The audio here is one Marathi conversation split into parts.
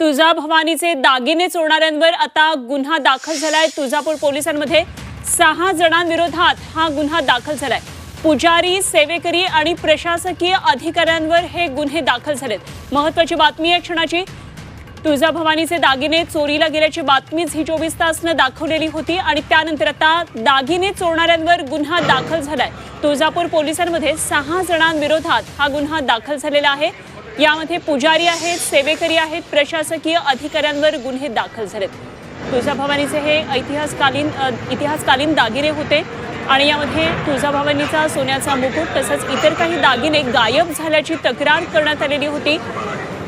तुळजा भवानीचे दागिने चोरणाऱ्यांवर आता गुन्हा दाखल झालाय. तुळजापूर पोलिसांमध्ये सहा जणांविरोधात हा गुन्हा दाखल झालाय. पुजारी सेवेकरी आणि प्रशासकीय अधिकाऱ्यांवर हे गुन्हे दाखल झालेत. महत्वाची बातमी आहे क्षणाची. तुळजाभवानीचे दागिने चोरीला गेल्याची बातमी झी चोवीस तासनं दाखवलेली होती आणि त्यानंतर आता दागिने चोरणाऱ्यांवर गुन्हा दाखल झालाय. तुळजापूर पोलिसांमध्ये सहा जणांविरोधात हा गुन्हा दाखल झालेला आहे. यामध्ये पुजारी आहेत सेवेकरी आहेत प्रशासकीय अधिकाऱ्यांवर गुन्हे दाखल झालेत. तुळजाभवानीचे हे ऐतिहासकालीन इतिहासकालीन दागिने होते आणि यामध्ये तुळजाभवानीचा सोन्याचा मुकुट तसंच इतर काही दागिने गायब झाल्याची तक्रार करण्यात आलेली होती.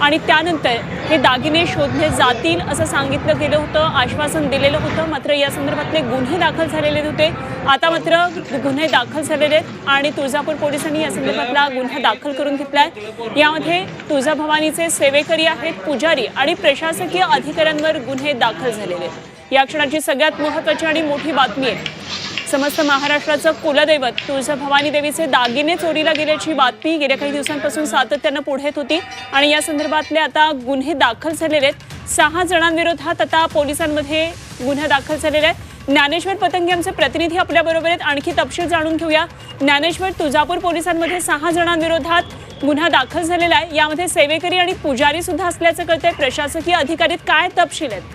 आणि त्यानंतर हे दागिने शोधले जातील असं सांगितलं गेलं होतं आश्वासन दिलेलं होतं. मात्र या संदर्भातले गुन्हे दाखल झालेले होते. आता मात्र गुन्हे दाखल झालेले आहेत आणि तुळजापूर पोलिसांनी या संदर्भातला गुन्हा दाखल करून घेतलाय. यामध्ये तुळजाभवानीचे सेवेकरी आहेत पुजारी आणि प्रशासकीय अधिकाऱ्यांवर गुन्हे दाखल झालेले आहेत. या क्षणाची सगळ्यात महत्वाची आणि मोठी बातमी आहे. समस्त महाराष्ट्राचं कुलदैवत तुळजाभवानी देवीचे दागिने चोरीला गेल्याची बातमी गेल्या काही दिवसांपासून सातत्यानं पुढे येत होती. आणि या संदर्भातले आता गुन्हे दाखल झालेले आहेत. सहा जणांविरोधात आता पोलिसांमध्ये गुन्हे दाखल झालेले आहेत. ज्ञानेश्वर पतंगे आमचे प्रतिनिधी आपल्या बरोबर आहेत. आणखी तपशील जाणून घेऊया. ज्ञानेश्वर तुळजापूर पोलिसांमध्ये सहा जणांविरोधात गुन्हा दाखल झालेला आहे. यामध्ये सेवेकरी आणि पुजारी सुद्धा असल्याचं कळतंय. प्रशासकीय अधिकारीत काय तपशील आहेत?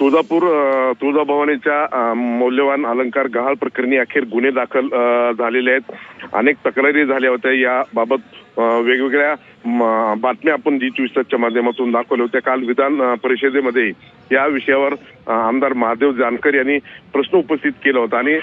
तुळजापूर तुळजाभवानीच्या मौल्यवान अलंकार गहाळ प्रकरणी अखेर गुन्हे दाखल झालेले आहेत. अनेक तक्रारी झाल्या होत्या. याबाबत वेगवेगळ्या बातम्या आपण जी चोवीस तासच्या माध्यमातून दाखवल्या होत्या. काल विधान परिषदेमध्ये या विषयावर आमदार महादेव जानकर यांनी प्रश्न उपस्थित केला होता. आणि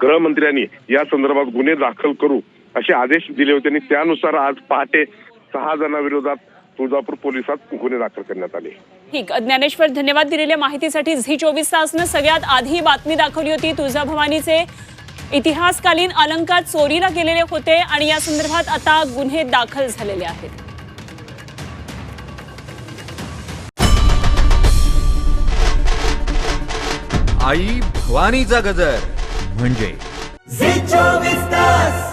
गृहमंत्र्यांनी या संदर्भात गुन्हे दाखल करू असे आदेश दिले होते. आणि त्यानुसार आज पहाटे सहा जणांविरोधात तुळजापूर पोलिसात गुन्हे दाखल करण्यात आले. ठीक ज्ञानेश्वर धन्यवाद दिलेल्या माहितीसाठी झी चोवीस तासनं सगळ्यात आधी बातमी दाखवली होती तुळजाभवानीचे. इतिहासकालीन अलंकार चोरीला गेलेले होते आणि या संदर्भात आता गुन्हे दाखल झालेले आहेत. आई भवानीचा गजर. म्हणजे? झी चोवीस तास.